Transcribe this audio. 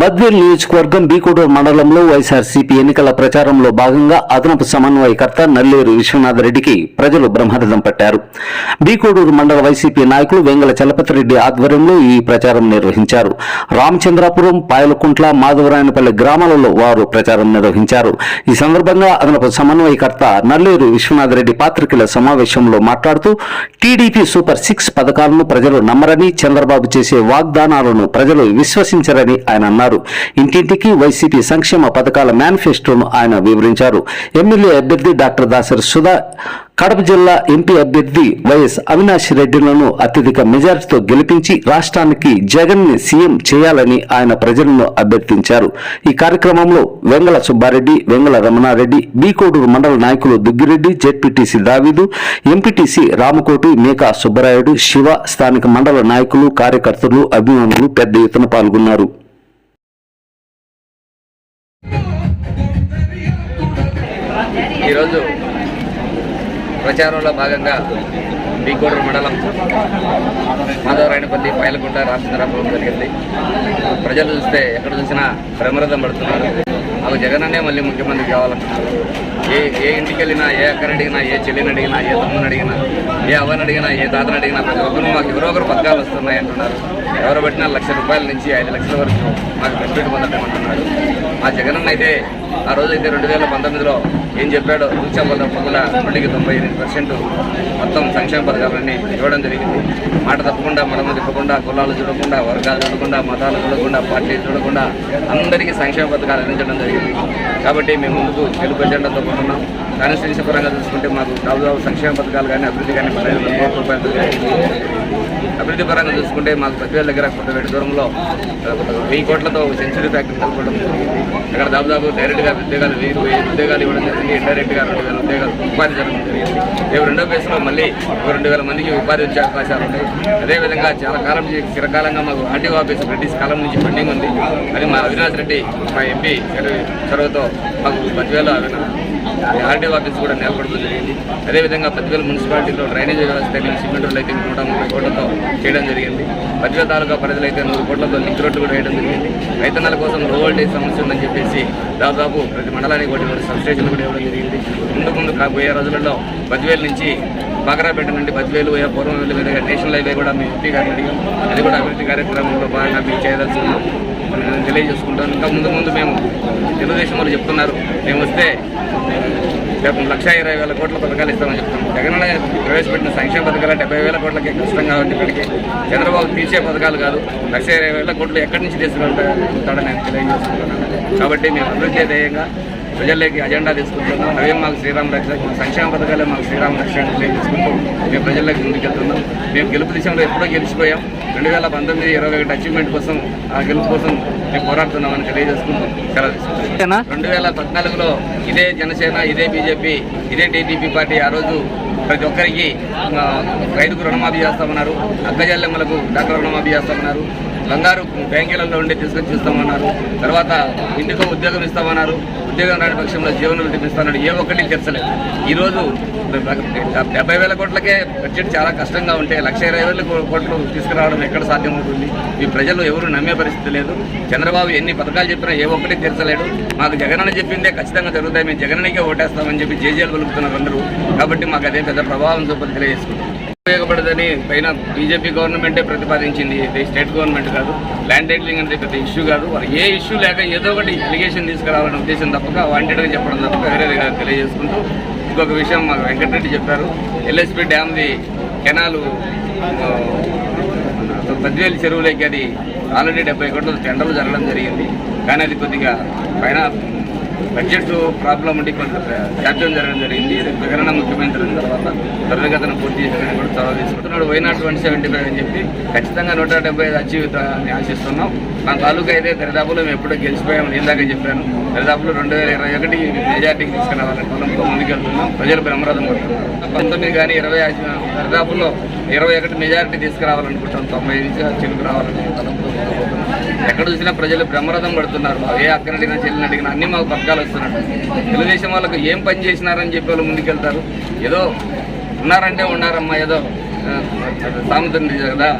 బద్వేల్ నియోజకవర్గం బీకోడూరు మండలంలో వైఎస్ఆర్సీపీ ఎన్నికల ప్రచారంలో భాగంగా అదనపు సమన్వయకర్త నల్లేరు విశ్వనాథరెడ్డికి ప్రజలు బ్రహ్మరథం పట్టారు. బీకోడూరు మండల వైసీపీ నాయకులు వెంగళ చలపతిరెడ్డి ఆధ్వర్యంలో ఈ ప్రచారం నిర్వహించారు. రామచంద్రాపురం పాయలకుంట్ల మాధవరాయనపల్లి గ్రామాలలో వారు ప్రచారం నిర్వహించారు. ఈ సందర్భంగా అదనపు సమన్వయకర్త నల్లేరు విశ్వనాథరెడ్డి పాత్రికల సమావేశంలో మాట్లాడుతూ టీడీపీ సూపర్ సిక్స్ పథకాలను ప్రజలు నమ్మరని చంద్రబాబు చేసే వాగ్దానాలను ప్రజలు విశ్వసించరని ఆయన అన్నారు. ఇంటింటికి వైసీపీ సంక్షేమ పథకాల మేనిఫెస్టోను ఆయన వివరించారు. ఎమ్మెల్యే అభ్యర్థి డాక్టర్ దాసరి సుధా కడప జిల్లా ఎంపీ అభ్యర్థి వైఎస్ అవినాష్ రెడ్డిలను అత్యధిక మెజారిటీతో గెలిపించి రాష్ట్రానికి జగన్ని సీఎం చేయాలని ఆయన ప్రజలను అభ్యర్థించారు. ఈ కార్యక్రమంలో వెంగళ సుబ్బారెడ్డి వెంగళ రమణారెడ్డి బీకోడూరు మండల నాయకులు దుగ్గిరెడ్డి జెడ్పీటీసీ దావీదు ఎంపీటీసీ రామకోటి మేకా సుబ్బరాయుడు శివ స్థానిక మండల నాయకులు కార్యకర్తలు అభిమానులు పెద్ద ఎత్తున పాల్గొన్నారు. ఈరోజు ప్రచారంలో భాగంగా బీకోడూరు మండలం మాధవరాయనపల్లి పైలకుంట రామచంద్రాపురం జరిగింది. ప్రజలు చూస్తే ఎక్కడ చూసినా బ్రహ్మరథం పడుతున్నారు. మాకు జగనన్నే మళ్ళీ ముఖ్యమంత్రి కావాలంటున్నారు. ఏ ఏ ఇంటికి వెళ్ళినా ఏ అక్కని అడిగినా ఏ చెల్లిని అడిగినా ఏ తమ్ముని అడిగినా ఏ అవ్వని అడిగినా ఏ తాతని అడిగినా ప్రతి ఒక్కరు మాకు ఎవరో ఒకరు పథకాలు వస్తున్నాయి అంటున్నారు. ఎవరు పెట్టినా లక్ష రూపాయల నుంచి ఐదు లక్షల వరకు మాకు బెనిఫిట్ పొందటమంటున్నారు మా జగనన్న అయితే ఆ రోజు అయితే రెండు వేల పంతొమ్మిదిలో ఏం చెప్పాడో సూచన తప్పకుండా నూటికి తొంభై ఎనిమిది పర్సెంట్ మొత్తం సంక్షేమ పథకాలన్నీ ఇవ్వడం జరిగింది. మాట తప్పకుండా మనము తిప్పకుండా కులాలు చూడకుండా వర్గాలు చూడకుండా మతాలు చూడకుండా పార్టీలు చూడకుండా అందరికీ సంక్షేమ పథకాలు అందించడం జరిగింది. కాబట్టి మేము ముందుకు తెలుగు ఎజెండాతో ఉంటున్నాం కాన్స్టిట్యూన్సీ పరంగా చూసుకుంటే మాకు దాదాపు సంక్షేమ పథకాలు కానీ అభివృద్ధి కానీ పదహైదు వందల రూపాయలు అభివృద్ధి పరంగా చూసుకుంటే మాకు పదివేల దగ్గర కొత్తపేట దూరంలో వెయ్యి కోట్లతో సెంచరీ ఫ్యాక్టరీ కలుపుకోవడం జరిగింది. అక్కడ దాదాపు డైరెక్ట్గా ఉద్యోగాలు వెయ్యి వెయ్యి ఉద్యోగాలు ఇవ్వడం జరిగింది. ఇండైరెక్ట్గా రెండు వేల ఉద్యోగాలు ఉపాధి జరగడం జరిగింది. రేపు రెండో ఫేస్లో మళ్ళీ ఒక రెండు వేల మందికి ఉపాధి వచ్చే అవకాశాలు ఉన్నాయి. అదేవిధంగా చాలా కాలం నుంచి చిరకాలంగా మాకు ఆర్టీఓ ఆఫీస్ బ్రిటిష్ కాలం నుంచి పెండింగ్ ఉంది. అది మా అవినాష్ రెడ్డి మా ఎంపీ చొరవతో మాకు పదివేల ఆర్డీ ఆఫీస్ కూడా నెలకొడడం జరిగింది. అదేవిధంగా పదివేల మున్సిపాలిటీలో డ్రైనేజ్ వ్యవస్థ సిమెంట్ రోడ్లు అయితే నూట ముప్పై కోట్లతో చేయడం జరిగింది. పదివేల తాలూకా పరిధిలో అయితే నూరు కోట్లతో లింక్ రోడ్లు కూడా వేయడం జరిగింది. రైతన్నల కోసం లో వోల్టేజ్ సమస్య ఉందని చెప్పేసి దాదాపు ప్రతి మండలానికి ఒకటి ఒకటి సబ్స్టేషన్లు కూడా ఇవ్వడం జరిగింది. ముందు ముందు కాబోయే రోజులలో పదివేల నుంచి బాగరాపేట నుండి బద్వేలు పోయే పూర్వం వెళ్ళి మీదుగా నేషనల్ హైవే కూడా మీ ఎంపీ గారిని అడిగాం. అది కూడా అభివృద్ధి కార్యక్రమంలో భాగంగా మీకు చేయదలుచుకున్నాం. ఉన్నాం తెలియజేసుకుంటాం. ఇంకా ముందు ముందు మేము తెలుగుదేశం వాళ్ళు చెప్తున్నారు మేము వస్తే లక్ష ఇరవై వేల కోట్ల పథకాలు ఇస్తామని చెప్తాం. జగన్ ప్రవేశపెట్టిన సంక్షేమ పథకాలు డెబ్బై వేల కోట్లకి కష్టం కాబట్టి ఇక్కడికి చంద్రబాబు తీసే పథకాలు కాదు లక్ష ఇరవై వేల కోట్లు ఎక్కడి నుంచి తీసుకెళ్తాడని నేను తెలియజేసుకుంటున్నాను కాబట్టి మేము అభివృద్ధి ధ్యేయంగా ప్రజల్లోకి అజెండా తీసుకుంటున్నాం. అవే మాకు శ్రీరామ రక్ష సంక్షేమ పథకాలే మాకు శ్రీరామ రక్ష అని తెలియజేసుకుంటూ మేము ప్రజల్లోకి ముందుకెళ్తున్నాం. మేము గెలుపు దిశలో ఎప్పుడో గెలిచిపోయాం. రెండు వేల పంతొమ్మిది ఇరవై ఒకటి అచీవ్మెంట్ కోసం ఆ గెలుపు కోసం మేము పోరాడుతున్నామని తెలియజేసుకుంటూ సెలవు తీసుకుంటాం రెండు వేల పద్నాలుగులో ఇదే జనసేన ఇదే బీజేపీ ఇదే టీడీపీ పార్టీ ఆ రోజు ప్రతి ఒక్కరికి రైతుకు రుణమాఫీ చేస్తామన్నారు అక్కజల్లెమ్మలకు డాక్టర్ రుణమాఫీ చేస్తామన్నారు. బంగారు బ్యాంకీలలో ఉండి తీసుకొచ్చి చూస్తామన్నారు. తర్వాత ఇంటికో ఉద్యోగం ఇస్తామన్నారు. ఉద్యోగం రాని పక్షంలో జీవన వృద్ధి ఇస్తామన్నారు ఏ ఒక్కటి తెచ్చలేదు ఈరోజు డెబ్బై వేల కోట్లకే బడ్జెట్ చాలా కష్టంగా ఉంటే లక్ష ఇరవై వేల కో- కోట్లు తీసుకురావడం ఎక్కడ సాధ్యమవుతుంది? ఈ ప్రజలు ఎవరు నమ్మే పరిస్థితి లేదు. చంద్రబాబు ఎన్ని పథకాలు చెప్పినా ఏ ఒక్కటి తీర్చలేడు. మాకు జగనన్న చెప్పిందే ఖచ్చితంగా జరుగుతాయి. మేము జగనన్నకే ఓటేస్తామని చెప్పి జేజేలు పలుకుతున్నారు అందరూ. కాబట్టి మాకు అదే పెద్ద ప్రభావం చూపని తెలియజేసుకుంటాం ఉపయోగపడదని పైన బీజేపీ గవర్నమెంటే ప్రతిపాదించింది. ఇది స్టేట్ గవర్నమెంట్ కాదు ల్యాండ్ టైటిలింగ్ అనేది పెద్ద ఇష్యూ కాదు. వారు ఏ ఇష్యూ లేక ఏదో ఒకటి అలిగేషన్ తీసుకురావాలనే ఉద్దేశం తప్పక వాంటెడ్గా చెప్పడం తప్ప వేరే కాదు తెలియజేసుకుంటూ ఇంకొక విషయం మాకు వెంకటరెడ్డి చెప్పారు. ఎల్ఎస్పి డ్యామ్ది కెనాలు ఆ, పదివేలు చెరువులకి అది ఆల్రెడీ డెబ్బై కోట్ల టెండర్లు జరగడం జరిగింది. కానీ అది కొద్దిగా పైన బడ్జెట్ ప్రాబ్లం ఉండి కొంత జాప్యం జరగడం జరిగింది. జగనన్న ముఖ్యమంత్రి అయిన తర్వాత త్వరగతను పూర్తి చేయాలని కూడా చొరవ తీసుకుంటున్నాడు. వైనాట్ వన్ సెవెంటీ ఫైవ్ అని చెప్పి ఖచ్చితంగా నూట డెబ్బై ఐదు అచీవ్ అని ఆశిస్తున్నాం. మా తాలూకా అయితే దరిదాపులో మేము ఎప్పుడో గెలిచిపోయాము ఇందాక చెప్పాను. దరిదాపులో రెండు వేల ఇరవై ఒకటి మెజార్టీకి తీసుకురావాలని పొలంతో ముందుకెళ్తున్నాం ప్రజలు బ్రహ్మరథం కొడుతున్నాం పంతొమ్మిది కానీ ఇరవై ఐదు దరిదాపులో ఇరవై ఒకటి మెజారిటీ తీసుకురావాలనుకుంటున్నాం. తొంభై నుంచి చిలుకు రావాలని ఎక్కడ చూసినా ప్రజలు బ్రహ్మరథం పడుతున్నారు ఏ అక్కని అడిగినా చెల్లిని అడిగినా అన్ని మాకు పథకాలు వస్తున్నట్టు తెలుగుదేశం వాళ్ళకు ఏం పని చేసినారని చెప్పి వాళ్ళు ముందుకెళ్తారు ఏదో ఉన్నారంటే ఉన్నారమ్మా ఏదో ఆ, సామెత కదా.